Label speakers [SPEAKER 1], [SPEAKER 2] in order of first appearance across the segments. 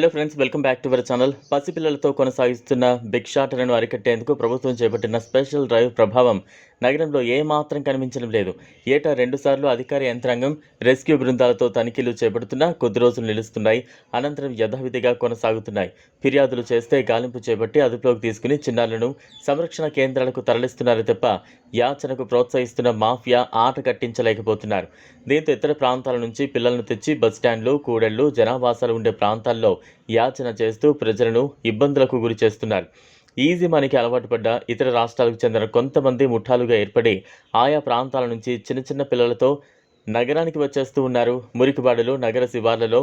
[SPEAKER 1] Hello friends welcome back to our channel పసిపిల్లలతో కొనసాగిస్తున్న భిక్షాటనను అరికట్టేందుకు ప్రభుత్వం చేపట్టిన స్పెషల్ డ్రైవ్ ప్రభావం. నగరంలో ఏమాత్రం కనిపించడం లేదు. ఏటా రెండుసార్లు అధికార యంత్రాంగం రెస్క్యూ బృందాలతో తనిఖీలు చేపడుతున్నా కొద్ది రోజులు నిలుస్తున్నాయి. అనంతరం యథావిధిగా కొనసాగుతున్నాయి. ఫిర్యాదులు చేస్తే గాలింపు చేపట్టి అదుపులోకి తీసుకుని చిన్నారులను సంరక్షణ కేంద్రాలకు తరలిస్తున్నారు తప్ప యాచనకు ప్రోత్సహిస్తున్న మాఫియా ఆట కట్టించలేకపోతున్నారు. దీంతో ఇతర ప్రాంతాల నుంచి పిల్లలను తెచ్చి బస్టాండ్లు కూడళ్ళు జనావాసాలు ఉండే ప్రాంతాల్లో యాచన చేస్తూ ప్రజలను ఇబ్బందులకు గురి చేస్తున్నారు. ఈజీ మనీకి అలవాటు పడ్డ ఇతర రాష్ట్రాలకు చెందిన కొంతమంది ముఠాలుగా ఏర్పడి ఆయా ప్రాంతాల నుంచి చిన్న చిన్న పిల్లలతో నగరానికి వచ్చేస్తూ ఉన్నారు. మురికివాడలు నగర శివార్లలో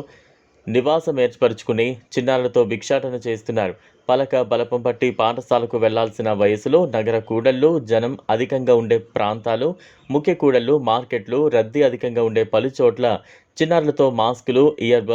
[SPEAKER 1] నివాసం ఏర్పరచుకుని చిన్నారులతో భిక్షాటన చేస్తున్నారు. పలక బలపం పట్టి పాఠశాలకు వెళ్ళాల్సిన వయసులో నగర కూడళ్ళు జనం అధికంగా ఉండే ప్రాంతాలు ముఖ్య కూడళ్ళు మార్కెట్లు రద్దీ అధికంగా ఉండే పలు చోట్ల చిన్నారులతో మాస్కులు ఇయర్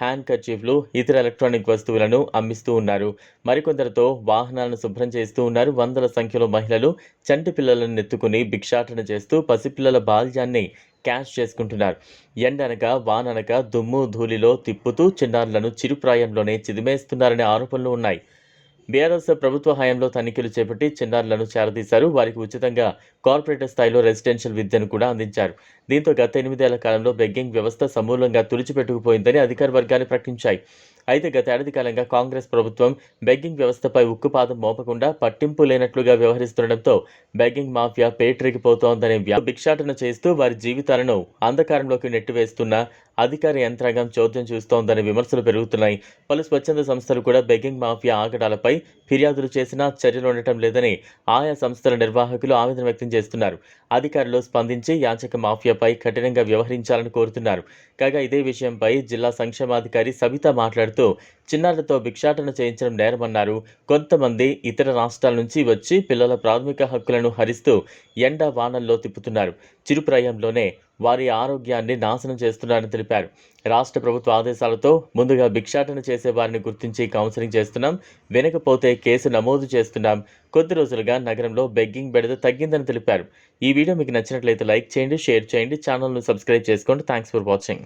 [SPEAKER 1] హ్యాండ్ కర్చీఫ్లు ఇతర ఎలక్ట్రానిక్ వస్తువులను అమ్మిస్తూ ఉన్నారు. మరికొందరితో వాహనాలను శుభ్రం చేస్తూ ఉన్నారు. వందల సంఖ్యలో మహిళలు చంటి పిల్లలను నెత్తుకుని భిక్షాటన చేస్తూ పసిపిల్లల బాల్యాన్ని క్యాష్ చేసుకుంటున్నారు. ఎండనక వాననక దుమ్ము ధూళిలో తిప్పుతూ చిన్నారులను చిరుప్రాయంలోనే చిదిమేస్తున్నారనే ఆరోపణలు ఉన్నాయి. బీఆర్ఎస్ ప్రభుత్వ హయాంలో తనిఖీలు చేపట్టి చిన్నారులను చేరదీశారు. వారికి ఉచితంగా కార్పొరేటర్ స్థాయిలో రెసిడెన్షియల్ విద్యను కూడా అందించారు. దీంతో గత ఎనిమిదేళ్ళ కాలంలో బెగ్గింగ్ వ్యవస్థ సమూలంగా తుడిచిపెట్టుకుపోయిందని అధికార వర్గాలు ప్రకటించాయి. అయితే గత ఏడాది కాలంగా కాంగ్రెస్ ప్రభుత్వం బెగ్గింగ్ వ్యవస్థపై ఉక్కుపాదం మోపకుండా పట్టింపు లేనట్లుగా వ్యవహరిస్తుండటంతో బెగ్గింగ్ మాఫియా పేటరికిపోతోందనే వ్యా భిక్షాటన చేస్తూ వారి జీవితాలను అంధకారంలోకి నెట్టివేస్తున్న అధికార యంత్రాంగం చోద్యం చూస్తోందనే విమర్శలు పెరుగుతున్నాయి. పలు స్వచ్ఛంద సంస్థలు కూడా బెగ్గింగ్ మాఫియా ఆగడాలపై ఫిర్యాదులు చేసినా చర్యలు ఉండటం లేదని ఆయా సంస్థల నిర్వాహకులు ఆవేదన వ్యక్తం చేస్తున్నారు. అధికారులు స్పందించి యాచక మాఫియాపై కఠినంగా వ్యవహరించాలని కోరుతున్నారు. కాగా ఇదే విషయంపై జిల్లా సంక్షేమాధికారి సబిత మాట్లాడుతూ చిన్నారులతో భిక్షాటన చేయించడం నేరమన్నారు. కొంతమంది ఇతర రాష్ట్రాల నుంచి వచ్చి పిల్లల ప్రాథమిక హక్కులను హరిస్తూ ఎండ వానల్లో తిప్పుతున్నారు. చిరుప్రాయంలోనే వారి ఆరోగ్యాన్ని నాశనం చేస్తున్నారని తెలిపారు. రాష్ట్ర ప్రభుత్వ ఆదేశాలతో ముందుగా భిక్షాటన చేసే వారిని గుర్తించి కౌన్సిలింగ్ చేస్తున్నాం. వినకపోతే కేసు నమోదు చేస్తున్నాం. కొద్ది రోజులుగా నగరంలో బెగ్గింగ్ బెడద తగ్గిందని తెలిపారు. ఈ వీడియో మీకు నచ్చినట్లయితే లైక్ చేయండి షేర్ చేయండి ఛానల్ను సబ్స్క్రైబ్ చేసుకోండి. Thanks for watching.